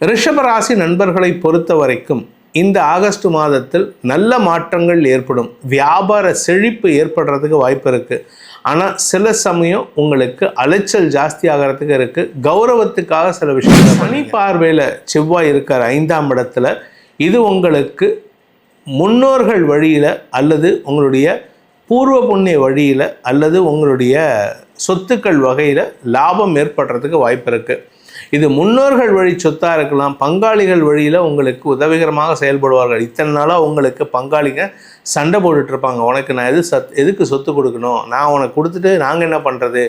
ரிஷபராசி நண்பர்களை பொறுத்த வரைக்கும் இந்த ஆகஸ்ட் மாதத்தில் நல்ல மாற்றங்கள் ஏற்படும். வியாபார செழிப்பு ஏற்படுறதுக்கு வாய்ப்பு இருக்குது ஆனால் சில சமயம் உங்களுக்கு அலைச்சல் ஜாஸ்தி ஆகிறதுக்கு இருக்குது கௌரவத்துக்காக சில விஷயங்கள் மணி பார்வையில் செவ்வாய் இருக்கார் ஐந்தாம் இடத்துல. இது உங்களுக்கு முன்னோர்கள் வழியில் அல்லது உங்களுடைய பூர்வ புண்ணிய வழியில் அல்லது உங்களுடைய சொத்துக்கள் வகையில் லாபம் ஏற்படுறதுக்கு வாய்ப்பு இருக்குது இது முன்னோர்கள் வழி சொத்தாக இருக்கலாம் பங்காளிகள் வழியில் உங்களுக்கு உதவிகரமாக செயல்படுவார்கள். இத்தனை நாளாக உங்களுக்கு பங்காளிங்க சண்டை போட்டுட்ருப்பாங்க உனக்கு நான் எது சத் எதுக்கு சொத்து கொடுக்கணும்? நான் உனக்கு கொடுத்துட்டு நாங்கள் என்ன பண்ணுறது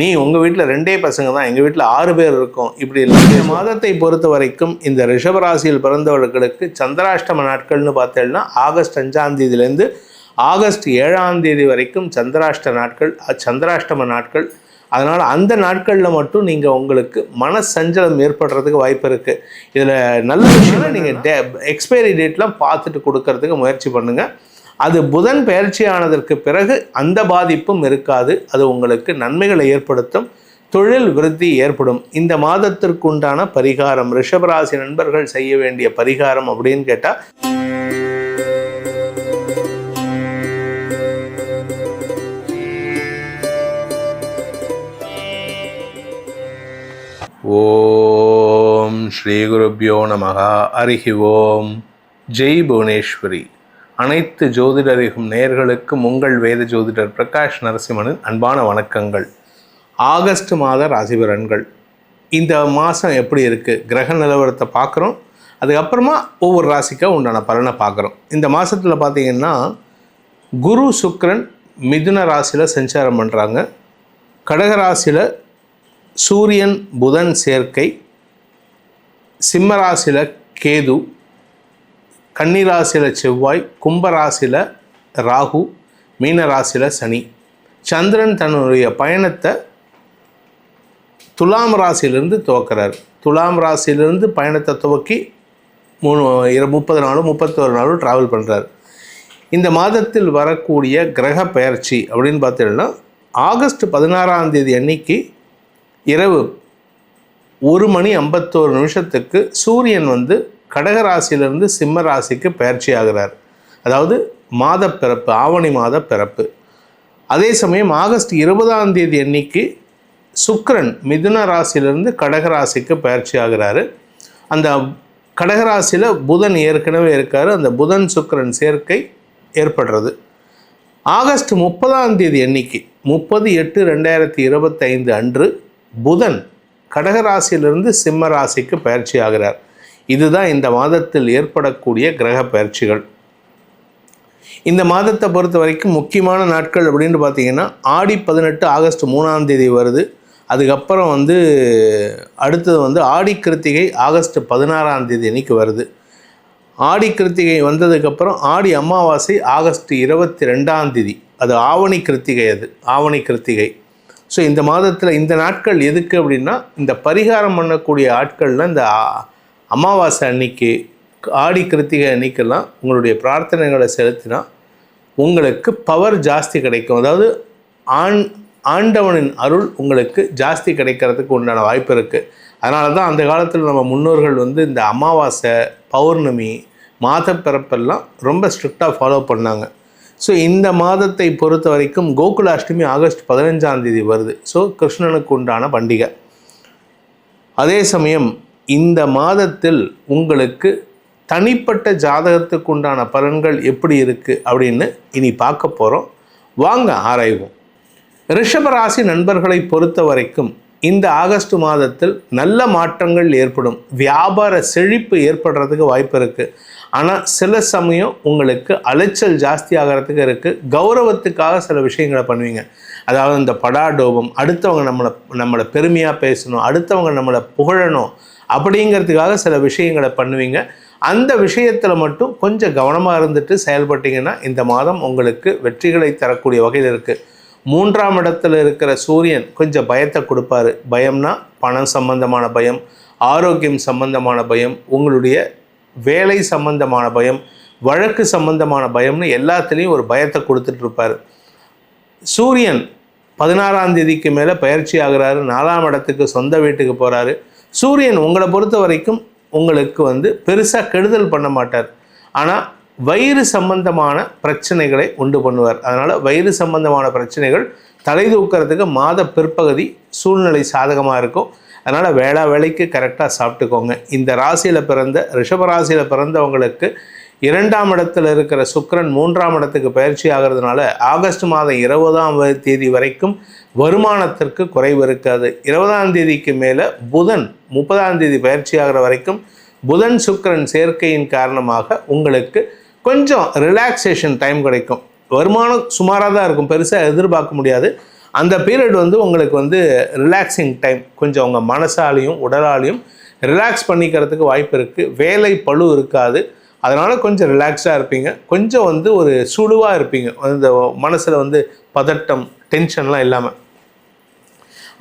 நீ உங்கள் வீட்டில் ரெண்டே பசங்க தான். எங்கள் வீட்டில் ஆறு பேர் இருக்கோம். இப்படி இல்லை மாதத்தை பொறுத்த வரைக்கும் இந்த ரிஷபராசியில் பிறந்தவர்களுக்கு சந்திராஷ்டம நாட்கள்னு பார்த்தேன்னா ஆகஸ்ட் அஞ்சாம் தேதியிலேருந்து ஆகஸ்ட் ஏழாம் தேதி வரைக்கும் சந்திராஷ்ட நாட்கள் சந்திராஷ்டம நாட்கள் அதனால் அந்த நாட்களில் மட்டும் நீங்கள் உங்களுக்கு மன சஞ்சலம் ஏற்படுறதுக்கு வாய்ப்பு இருக்குது இதில் நல்ல விஷயம் நீங்கள் டே எக்ஸ்பைரி டேட்லாம் பார்த்துட்டு கொடுக்கறதுக்கு முயற்சி பண்ணுங்கள் அது புதன் பயிற்சியானதற்கு பிறகு அந்த பாதிப்பும் இருக்காது. அது உங்களுக்கு நன்மைகளை ஏற்படுத்தும். தொழில் விருத்தி ஏற்படும். இந்த மாதத்திற்குண்டான பரிகாரம் ரிஷபராசி நண்பர்கள் செய்ய வேண்டிய பரிகாரம் அப்படின்னு கேட்டால் ஓம் ஸ்ரீ குருப்பியோ நமகா அருகி ஓம். ஜெய் புவனேஸ்வரி. அனைத்து ஜோதிடரிகும் நேர்களுக்கும் உங்கள் வேத ஜோதிடர் பிரகாஷ் நரசிம்மனின் அன்பான வணக்கங்கள். ஆகஸ்ட் மாத ராசிபலன்கள். இந்த மாதம் எப்படி இருக்குது கிரக நிலவரத்தை பார்க்குறோம். அதுக்கப்புறமா ஒவ்வொரு ராசிக்கும் உண்டான பலனை பார்க்குறோம். இந்த மாதத்தில் பார்த்தீங்கன்னா குரு சுக்ரன் மிதுன ராசியில் சஞ்சாரம் பண்ணுறாங்க கடக ராசியில் சூரியன் புதன் சேர்க்கை சிம்மராசியில் கேது கன்னிராசியில் செவ்வாய் கும்பராசியில் ராகு மீனராசியில் சனி. சந்திரன் தன்னுடைய பயணத்தை துலாம் ராசியிலிருந்து துவக்கிறார். துலாம் ராசியிலிருந்து பயணத்தை துவக்கி மூணு இரு முப்பது நாளும் முப்பத்தோரு நாளும் ட்ராவல் பண்ணுறார் இந்த மாதத்தில் வரக்கூடிய கிரக பெயர்ச்சி அப்படின்னு பார்த்தீங்கன்னா ஆகஸ்ட் பதினாறாம் தேதி அன்னைக்கு இரவு ஒரு மணி ஐம்பத்தோரு நிமிஷத்துக்கு சூரியன் வந்து கடகராசியிலிருந்து சிம்ம ராசிக்கு பயிற்சி ஆகிறார். அதாவது மாத பிறப்பு ஆவணி மாத பிறப்பு. அதே சமயம் ஆகஸ்ட் இருபதாம் தேதி அன்னைக்கு சுக்கரன் மிதுன ராசியிலிருந்து கடகராசிக்கு பயிற்சி ஆகிறாரு. அந்த கடகராசியில் புதன் ஏற்கனவே இருக்கார். அந்த புதன் சுக்கரன் சேர்க்கை ஏற்படுறது. ஆகஸ்ட் முப்பதாம் தேதி அன்னைக்கு முப்பது எட்டு ரெண்டாயிரத்தி இருபத்தைந்து அன்று புதன் கடகராசியிலிருந்து சிம்ம ராசிக்கு பயிற்சி ஆகிறார். இதுதான் இந்த மாதத்தில் ஏற்படக்கூடிய கிரக பயிற்சிகள். இந்த மாதத்தை பொறுத்த வரைக்கும் முக்கியமான நாட்கள் அப்படின்னு பார்த்தீங்கன்னா ஆடி பதினெட்டு ஆகஸ்ட் மூணாம் தேதி வருது. அதுக்கப்புறம் வந்து அடுத்தது வந்து ஆடி கிருத்திகை ஆகஸ்ட் பதினாறாம் தேதி அன்னைக்கு வருது. ஆடி கிருத்திகை வந்ததுக்கப்புறம் ஆடி அமாவாசை ஆகஸ்ட் இருபத்தி ரெண்டாம் தேதி. அது ஆவணி கிருத்திகை அது ஆவணி கிருத்திகை. ஸோ இந்த மாதத்தில் இந்த நாட்கள் எதுக்கு அப்படின்னா இந்த பரிகாரம் பண்ணக்கூடிய ஆட்களில் இந்த அமாவாசை அன்னைக்கு ஆடி கிருத்திகை அன்னைக்கெல்லாம் உங்களுடைய பிரார்த்தனைகளை செலுத்தினா உங்களுக்கு பவர் ஜாஸ்தி கிடைக்கும். அதாவது ஆண் ஆண்டவனின் அருள் உங்களுக்கு ஜாஸ்தி கிடைக்கிறதுக்கு உண்டான வாய்ப்பு இருக்குது அதனால தான் அந்த காலத்தில் நம்ம முன்னோர்கள் வந்து இந்த அமாவாசை பௌர்ணமி மாத பிறப்பெல்லாம் ரொம்ப ஸ்ட்ரிக்டாக ஃபாலோ பண்ணாங்க. ஸோ இந்த மாதத்தை பொறுத்த வரைக்கும் கோகுலாஷ்டமி ஆகஸ்ட் பதினஞ்சாம் தேதி வருது. ஸோ கிருஷ்ணனுக்கு உண்டான பண்டிகை. அதே சமயம் இந்த மாதத்தில் உங்களுக்கு தனிப்பட்ட ஜாதகத்துக்கு உண்டான பலன்கள் எப்படி இருக்குது அப்படின்னு இனி பார்க்க போகிறோம் வாங்க ஆராய்வோம். ரிஷபராசி நண்பர்களை பொறுத்த வரைக்கும் இந்த ஆகஸ்ட் மாதத்தில் நல்ல மாற்றங்கள் ஏற்படும். வியாபார செழிப்பு ஏற்படுறதுக்கு வாய்ப்பு இருக்குது ஆனால் சில சமயம் உங்களுக்கு அலைச்சல் ஜாஸ்தி ஆகிறதுக்கு இருக்குது கௌரவத்துக்காக சில விஷயங்களை பண்ணுவீங்க. அதாவது இந்த படாடோபம் அடுத்தவங்க நம்மளை நம்மளை பெருமையாக பேசணும் அடுத்தவங்க நம்மளை புகழணும் அப்படிங்கிறதுக்காக சில விஷயங்களை பண்ணுவீங்க. அந்த விஷயத்தில் மட்டும் கொஞ்சம் கவனமாக இருந்துட்டு செயல்பட்டீங்கன்னா இந்த மாதம் உங்களுக்கு வெற்றிகளை தரக்கூடிய வகையில் இருக்குது மூன்றாம் இடத்துல இருக்கிற சூரியன் கொஞ்சம் பயத்தை கொடுப்பாரு. பயம்னா பணம் சம்பந்தமான பயம் ஆரோக்கியம் சம்பந்தமான பயம் உங்களுடைய வேலை சம்பந்தமான பயம் வழக்கு சம்பந்தமான பயம்னு எல்லாத்துலேயும் ஒரு பயத்தை கொடுத்துட்ருப்பார் சூரியன் பதினாறாம் தேதிக்கு மேலே பயிற்சி ஆகிறாரு நாலாம் இடத்துக்கு சொந்த வீட்டுக்கு போகிறாரு சூரியன் உங்களை பொறுத்த வரைக்கும் உங்களுக்கு வந்து பெருசாக கெடுதல் பண்ண மாட்டார். ஆனால் வயிறு சம்பந்தமான பிரச்சனைகளை உண்டு பண்ணுவார். அதனால் வயிறு சம்பந்தமான பிரச்சனைகள் தலை தூக்கிறதுக்கு மாத பிற்பகுதி சூழ்நிலை சாதகமாக இருக்கும். அதனால் வேளா வேலைக்கு கரெக்டாக சாப்பிட்டுக்கோங்க. இந்த ராசியில் பிறந்த ரிஷப ராசியில் பிறந்தவங்களுக்கு இரண்டாம் இடத்தில் இருக்கிற சுக்கரன் மூன்றாம் இடத்துக்கு பயிற்சி ஆகிறதுனால ஆகஸ்ட் மாதம் இருபதாம் தேதி வரைக்கும் வருமானத்திற்கு குறைவு இருக்காது. இருபதாம் தேதிக்கு மேலே புதன் முப்பதாம் தேதி பயிற்சி ஆகிற வரைக்கும் புதன் சுக்கரன் சேர்க்கையின் காரணமாக உங்களுக்கு கொஞ்சம் ரிலாக்ஸேஷன் டைம் கிடைக்கும். வருமானம் சுமாராக தான் இருக்கும். பெருசாக எதிர்பார்க்க முடியாது. அந்த பீரியட் வந்து உங்களுக்கு வந்து ரிலாக்ஸிங் டைம் கொஞ்சம் உங்கள் மனசாலையும் உடலாலையும் ரிலாக்ஸ் பண்ணிக்கிறதுக்கு வாய்ப்பு இருக்குது வேலை பழு இருக்காது. அதனால் கொஞ்சம் ரிலாக்ஸாக இருப்பீங்க. கொஞ்சம் வந்து ஒரு சுழுவாக இருப்பீங்க. இந்த மனசில் வந்து பதட்டம் டென்ஷன்லாம் இல்லாமல்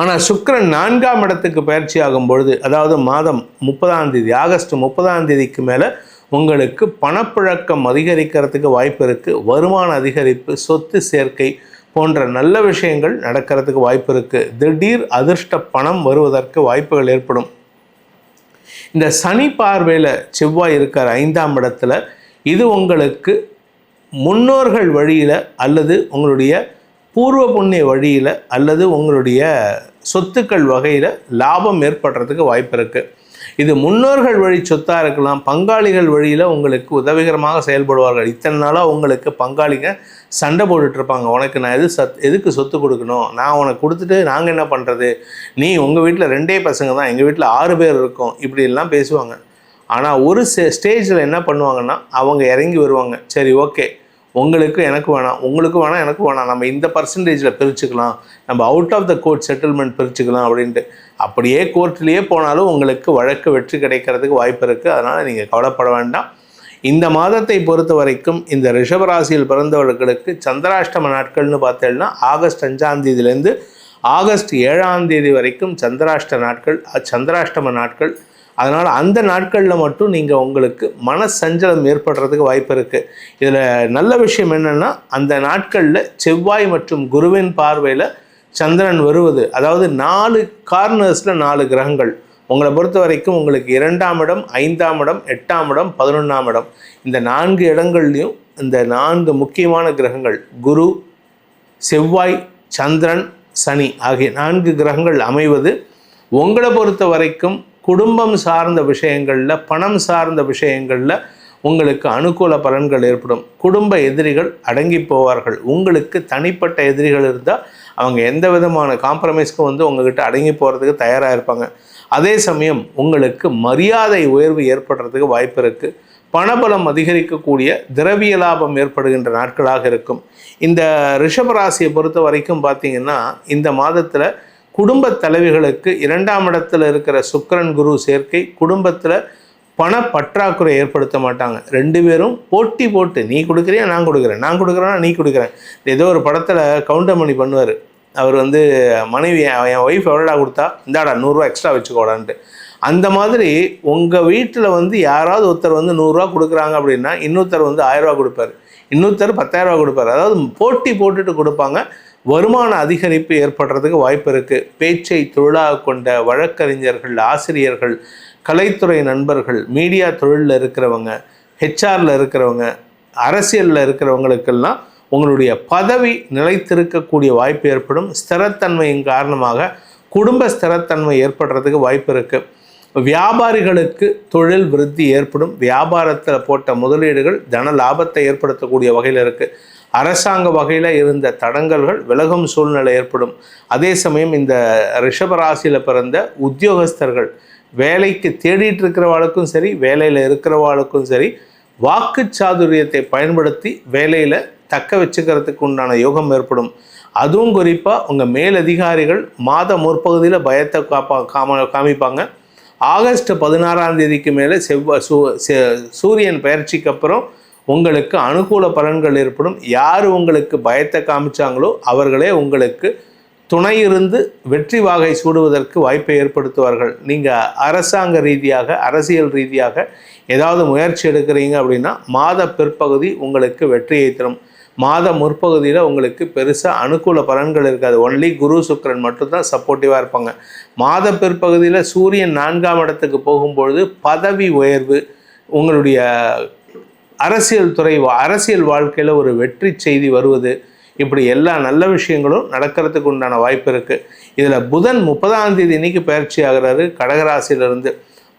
ஆனால் சுக்கரன் நான்காம் இடத்துக்கு பயிற்சி ஆகும் பொழுது அதாவது மாதம் முப்பதாம் தேதி ஆகஸ்ட் முப்பதாம் தேதிக்கு மேலே உங்களுக்கு பணப்புழக்கம் அதிகரிக்கிறதுக்கு வாய்ப்பு இருக்குது வருமான அதிகரிப்பு சொத்து சேர்க்கை போன்ற நல்ல விஷயங்கள் நடக்கிறதுக்கு வாய்ப்பு இருக்குது திடீர் அதிர்ஷ்ட பணம் வருவதற்கு வாய்ப்புகள் ஏற்படும். இந்த சனி பார்வையில் செவ்வாய் இருக்கிற ஐந்தாம் இடத்துல. இது உங்களுக்கு முன்னோர்கள் வழியில் அல்லது உங்களுடைய பூர்வ புண்ணிய வழியில் அல்லது உங்களுடைய சொத்துக்கள் வகையில் லாபம் ஏற்படுறதுக்கு வாய்ப்பு இருக்குது இது முன்னோர்கள் வழி சொத்தாக இருக்கலாம் பங்காளிகள் வழியில் உங்களுக்கு உதவிகரமாக செயல்படுவார்கள். இத்தனை நாளாக உங்களுக்கு பங்காளிங்க சண்டை போட்டுட்ருப்பாங்க உனக்கு நான் எது சத் எதுக்கு சொத்து கொடுக்கணும்? நான் உனக்கு கொடுத்துட்டு நாங்கள் என்ன பண்ணுறது நீ உங்கள் வீட்டில் ரெண்டே பசங்க தான். எங்கள் வீட்டில் ஆறு பேர் இருக்கோம். இப்படிலாம் பேசுவாங்க. ஆனால் ஒரு ஸ்டேஜில் என்ன பண்ணுவாங்கன்னா அவங்க இறங்கி வருவாங்க. சரி ஓகே உங்களுக்கு எனக்கு வேணாம் உங்களுக்கு வேணாம் எனக்கு வேணாம். நம்ம இந்த பர்சன்டேஜில் பிரிச்சுக்கலாம். நம்ம out of the court settlement பிரிச்சுக்கலாம் அப்படின்ட்டு. அப்படியே கோர்ட்லேயே போனாலும் உங்களுக்கு வழக்கு வெற்றி கிடைக்கிறதுக்கு வாய்ப்பு இருக்குது அதனால் நீங்கள் கவலைப்பட வேண்டாம். இந்த மாதத்தை பொறுத்த வரைக்கும் இந்த ரிஷபராசியில் பிறந்தவர்களுக்கு சந்திராஷ்டம நாட்கள்னு பார்த்தேன்னா ஆகஸ்ட் அஞ்சாம் தேதியிலேருந்து ஆகஸ்ட் ஏழாம் தேதி வரைக்கும் சந்திராஷ்ட நாட்கள் சந்திராஷ்டம நாட்கள் அதனால் அந்த நாட்களில் மட்டும் நீங்கள் உங்களுக்கு மன சஞ்சலம் ஏற்படுறதுக்கு வாய்ப்பு இருக்குது இதில் நல்ல விஷயம் என்னென்னா அந்த நாட்களில் செவ்வாய் மற்றும் குருவின் பார்வையில் சந்திரன் வருவது. அதாவது நாலு கார்னர்ஸில் நாலு கிரகங்கள். உங்களை பொறுத்த வரைக்கும் உங்களுக்கு இரண்டாம் இடம் ஐந்தாம் இடம் எட்டாம் இடம் பதினொன்றாம் இடம். இந்த நான்கு இடங்கள்லையும் இந்த நான்கு முக்கியமான கிரகங்கள் குரு செவ்வாய் சந்திரன் சனி ஆகிய நான்கு கிரகங்கள் அமைவது. உங்களை பொறுத்த வரைக்கும் குடும்பம் சார்ந்த விஷயங்களில் பணம் சார்ந்த விஷயங்களில் உங்களுக்கு அனுகூல பலன்கள் ஏற்படும். குடும்ப எதிரிகள் அடங்கி போவார்கள். உங்களுக்கு தனிப்பட்ட எதிரிகள் இருந்தால் அவங்க எந்த விதமான காம்ப்ரமைஸ்க்கும் வந்து உங்ககிட்ட அடங்கி போகிறதுக்கு தயாராக இருப்பாங்க. அதே சமயம் உங்களுக்கு மரியாதை உயர்வு ஏற்படுறதுக்கு வாய்ப்பு இருக்குது பணபலம் அதிகரிக்கக்கூடிய திரவிய லாபம் ஏற்படுகின்ற நாட்களாக இருக்கும். இந்த ரிஷபராசியை பொறுத்த வரைக்கும் பார்த்திங்கன்னா இந்த மாதத்தில் குடும்ப தலைவிகளுக்கு இரண்டாம் இடத்துல இருக்கிற சுக்கரன் குரு சேர்க்கை குடும்பத்தில் பண பற்றாக்குறை ஏற்படுத்த மாட்டாங்க. ரெண்டு பேரும் போட்டி போட்டு நீ கொடுக்குறியா நான் கொடுக்குறேன். நான் கொடுக்குறேன்னா நீ கொடுக்குறேன். ஏதோ ஒரு படத்தில் கவுண்டமணி பண்ணுவார். அவர் வந்து மனைவி என் ஒய்ஃப் எவ்வளோடா கொடுத்தா? இந்தாடா நூறுரூவா எக்ஸ்ட்ரா வச்சுக்கோடான்ட்டு. அந்த மாதிரி உங்கள் வீட்டில் வந்து யாராவது ஒருத்தர் வந்து நூறுரூவா கொடுக்குறாங்க அப்படின்னா இன்னொருத்தர் வந்து ஆயிரரூவா கொடுப்பார். இன்னொருத்தர் பத்தாயிரரூவா கொடுப்பார். அதாவது போட்டி போட்டுட்டு கொடுப்பாங்க. வருமான அதிகரிப்பு ஏற்படுறதுக்கு வாய்ப்பு இருக்குது பேச்சை தொழிலாக கொண்ட வழக்கறிஞர்கள் ஆசிரியர்கள் கலைத்துறை நண்பர்கள் மீடியா தொழிலில் இருக்கிறவங்க ஹெச்ஆரில் இருக்கிறவங்க அரசியலில் இருக்கிறவங்களுக்கெல்லாம் உங்களுடைய பதவி நிலைத்திருக்கக்கூடிய வாய்ப்பு ஏற்படும். ஸ்திரத்தன்மையின் காரணமாக குடும்ப ஸ்திரத்தன்மை ஏற்படுறதுக்கு வாய்ப்பு இருக்குது வியாபாரிகளுக்கு தொழில் விருத்தி ஏற்படும். வியாபாரத்தில் போட்ட முதலீடுகள் தன லாபத்தை ஏற்படுத்தக்கூடிய வகையில் இருக்குது அரசாங்க வகையில் இருந்த தடங்கல்கள் விலகும் சூழ்நிலை ஏற்படும். அதே சமயம் இந்த ரிஷபராசியில் பிறந்த உத்தியோகஸ்தர்கள் வேலைக்கு தேடிட்டு இருக்கிறவாளுக்கும் சரி வேலையில் இருக்கிறவாளுக்கும் சரி வாக்கு சாதுரியத்தை பயன்படுத்தி வேலையில் தக்க வச்சுக்கிறதுக்கு உண்டான யோகம் ஏற்படும். அதுவும் குறிப்பாக உங்கள் மேலதிகாரிகள் மாத முற்பகுதியில் பயத்தை காப்பா காம காமிப்பாங்க. ஆகஸ்ட் பதினாறாம் தேதிக்கு மேலே செவ்வா சூ சூரியன் பயிற்சிக்கு அப்புறம் உங்களுக்கு அனுகூல பலன்கள் ஏற்படும். யார் உங்களுக்கு பயத்தை காமிச்சாங்களோ அவர்களே உங்களுக்கு துணை இருந்து வெற்றி வாகை சூடுவதற்கு வாய்ப்பை ஏற்படுத்துவார்கள். நீங்கள் அரசாங்க ரீதியாக அரசியல் ரீதியாக ஏதாவது முயற்சி எடுக்கிறீங்க அப்படின்னா மாத பிற்பகுதி உங்களுக்கு வெற்றியை தரும். மாத முற்பகுதியில் உங்களுக்கு பெருசாக அனுகூல பலன்கள் இருக்காது. ஒன்லி குரு சுக்கரன் மட்டும்தான் சப்போர்ட்டிவாக இருப்பாங்க. மாத பிற்பகுதியில் சூரியன் நான்காம் இடத்துக்கு போகும்பொழுது பதவி உயர்வு உங்களுடைய அரசியல் துறை அரசியல் வாழ்க்கையில் ஒரு வெற்றி செய்தி வருவது. இப்படி எல்லா நல்ல விஷயங்களும் நடக்கிறதுக்கு உண்டான வாய்ப்பு இருக்குது இதில் புதன் முப்பதாம் தேதி இன்னைக்கு பயிற்சி ஆகிறாரு கடகராசியிலிருந்து.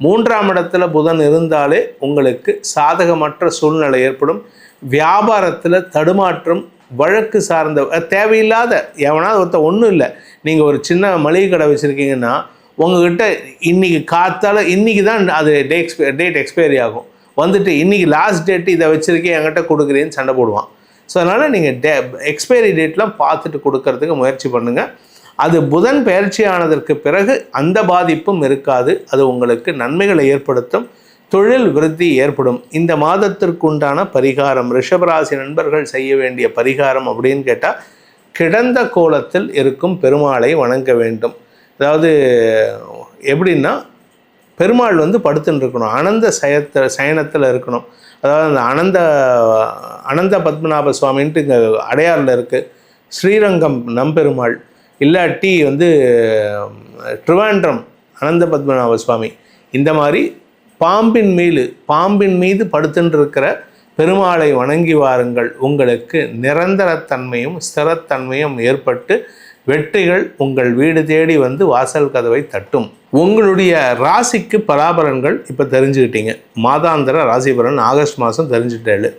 மூன்றாம் இடத்துல புதன் இருந்தாலே உங்களுக்கு சாதகமற்ற சூழ்நிலை ஏற்படும். வியாபாரத்தில் தடுமாற்றம் வழக்கு சார்ந்த தேவையில்லாத எவனாவது ஒருத்த ஒன்றும் இல்லை. நீங்கள் ஒரு சின்ன மளிகை கடை வச்சுருக்கீங்கன்னா உங்ககிட்ட இன்னைக்கு காத்தால் இன்னைக்கு தான் அது டே எக்ஸ்பே டேட் எக்ஸ்பைரி ஆகும். வந்துட்டு இன்னைக்கு லாஸ்ட் டேட் இதை வச்சுருக்கேன் என்கிட்ட கொடுக்குறேன்னு சண்டை போடுவான். ஸோ அதனால் நீங்கள் டே எக்ஸ்பைரி டேட்லாம் பார்த்துட்டு கொடுக்கறதுக்கு முயற்சி பண்ணுங்கள் அது புதன் பயிற்சியானதற்கு பிறகு அந்த பாதிப்பும் இருக்காது. அது உங்களுக்கு நன்மைகளை ஏற்படுத்தும். தொழில் விருத்தி ஏற்படும். இந்த மாதத்திற்குண்டான பரிகாரம் ரிஷபராசி நண்பர்கள் செய்ய வேண்டிய பரிகாரம் அப்படின்னு கேட்டால் கிடந்த கோலத்தில் இருக்கும் பெருமாளை வணங்க வேண்டும். அதாவது எப்படின்னா பெருமாள் வந்து படுத்துன்னு இருக்கணும். அனந்த சயத்த சயனத்தில் இருக்கணும். அதாவது அந்த அனந்த அனந்த பத்மநாப சுவாமின்ட்டு இங்கே அடையாறில் இருக்குது ஸ்ரீரங்கம் நம்பெருமாள். இல்லாட்டி வந்து ட்ரிவாண்ட்ரம் அனந்த பத்மநாப சுவாமி. இந்த மாதிரி பாம்பின் மீது பாம்பின் மீது படுத்துட்டு இருக்கிற பெருமாளை வணங்கி வாருங்கள். உங்களுக்கு நிரந்தரத்தன்மையும் ஸ்திரத்தன்மையும் ஏற்பட்டு வெற்றிகள் உங்கள் வீடு தேடி வந்து வாசல் கதவை தட்டும். உங்களுடைய ராசிக்கு பலாபலன்கள் இப்போ தெரிஞ்சுக்கிட்டீங்க. மாதாந்திர ராசிபலன் ஆகஸ்ட் மாதம் தெரிஞ்சுட்டேழு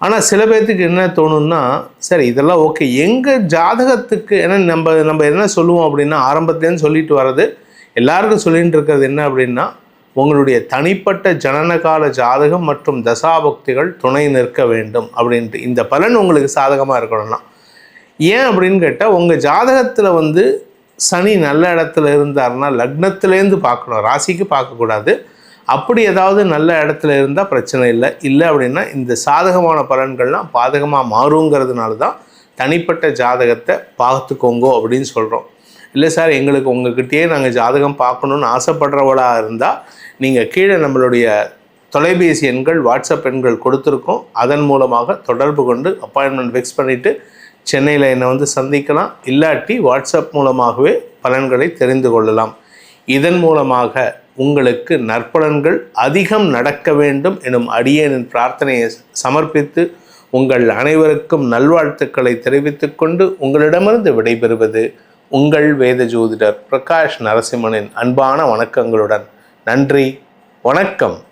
ஆனால் சில பேர்த்துக்கு என்ன தோணும்னா சரி இதெல்லாம் ஓகே எங்கள் ஜாதகத்துக்கு ஏன்னா நம்ம நம்ம என்ன சொல்லுவோம் அப்படின்னா ஆரம்பத்துலேருந்து சொல்லிட்டு வர்றது எல்லாருக்கும் சொல்லிட்டு இருக்கிறது என்ன அப்படின்னா உங்களுடைய தனிப்பட்ட ஜனனகால ஜாதகம் மற்றும் தசாபக்திகள் துணை நிற்க வேண்டும் அப்படின்ட்டு. இந்த பலன் உங்களுக்கு சாதகமாக இருக்கணும்னா ஏன் அப்படின்னு கேட்டால் உங்கள் ஜாதகத்தில் வந்து சனி நல்ல இடத்துல இருந்தாருன்னா லக்னத்துலேருந்து பார்க்கணும். ராசிக்கு பார்க்கக்கூடாது அப்படி ஏதாவது நல்ல இடத்துல இருந்தால் பிரச்சனை இல்லை. இல்லை அப்படின்னா இந்த சாதகமான பலன்கள்லாம் பாதகமாக மாறுங்கிறதுனால தான் தனிப்பட்ட ஜாதகத்தை பார்த்துக்கோங்கோ அப்படின்னு சொல்கிறோம் இல்லை சார் எங்களுக்கு உங்ககிட்டயே நாங்கள் ஜாதகம் பார்க்கணுன்னு ஆசைப்படுறவளாக இருந்தால் நீங்கள் கீழே நம்மளுடைய தொலைபேசி எண்கள் வாட்ஸ்அப் எண்கள் கொடுத்துருக்கோம். அதன் மூலமாக தொடர்பு கொண்டு அப்பாயின்மெண்ட் ஃபிக்ஸ் பண்ணிவிட்டு சென்னையில் என்னை வந்து சந்திக்கலாம். இல்லாட்டி வாட்ஸ்அப் மூலமாகவே பலன்களை தெரிந்து கொள்ளலாம். இதன் மூலமாக உங்களுக்கு நற்பலன்கள் அதிகம் நடக்க வேண்டும் எனும் அடியேனின் பிரார்த்தனையை சமர்ப்பித்து உங்கள் அனைவருக்கும் நல்வாழ்த்துக்களை தெரிவித்துக் கொண்டு உங்களிடமிருந்து விடைபெறுவது உங்கள் வேத ஜோதிடர் பிரகாஷ் நரசிம்மனின் அன்பான வணக்கங்களுடன். நன்றி. வணக்கம்.